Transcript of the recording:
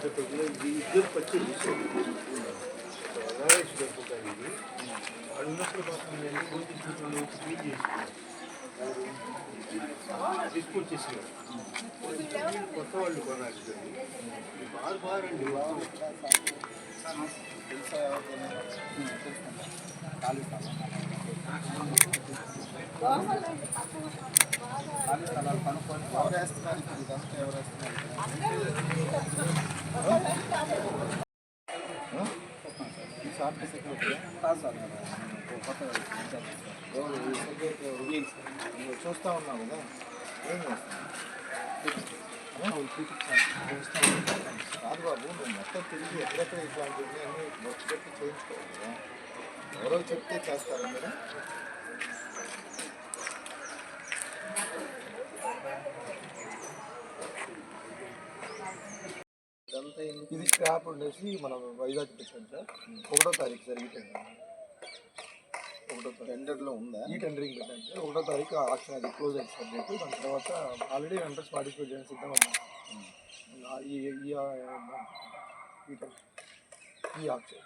వచ్చేటప్పుడు ఇది ఇద్దరు పచ్చి రాయేష్ డబ్బుగా ఇది వాడు ఉన్నప్పుడు పాపం నేను ఫోన్ తీసుకుంటున్నాను వచ్చి క్లీన్ చేసుకున్నాను తీసుకొచ్చేసాను కొత్త వాళ్ళు కొనాలి బాగా బాగారండి ఖాళీ స్థలాలు కనుక్కొని ఎవరు వేస్తున్నారు ఇప్పుడు ఇదంతా ఎవరు వేస్తున్నారు ఈ సెక్యూరిటీ కాదు సార్ నేను సెక్యూరిటీ నువ్వు చూస్తూ ఉన్నావు కదా ఏం చేస్తున్నావు కాదు బాబు నువ్వు మొత్తం తిరిగి ఎక్కడెక్కడ ఇట్లాంటివి అన్ని చెప్పి చేయించుకోవాలి కదా ఎవరో చెప్తే చేస్తారా మీరు? ఇది స్క్రాప్ ఉండేసి మనం వైజాగ్ పెట్టాం సార్ ఒకటో తారీఖు సార్ ఈ టెండర్ ఒకటో టెండర్లో ఉందా ఈ టెండరింగ్ పెట్టాం సార్ ఒకటో తారీఖు ఆప్షన్ అది క్లోజ్ అయింది సార్ డేట్ దాని తర్వాత ఆల్రెడీ వెంటర్స్ పార్టిసిపేట్ చేయడం సిద్ధం ఉన్నాం ఆ, ఈ ఈ ఆ, ఈ టెం- ఈ ఆప్షన్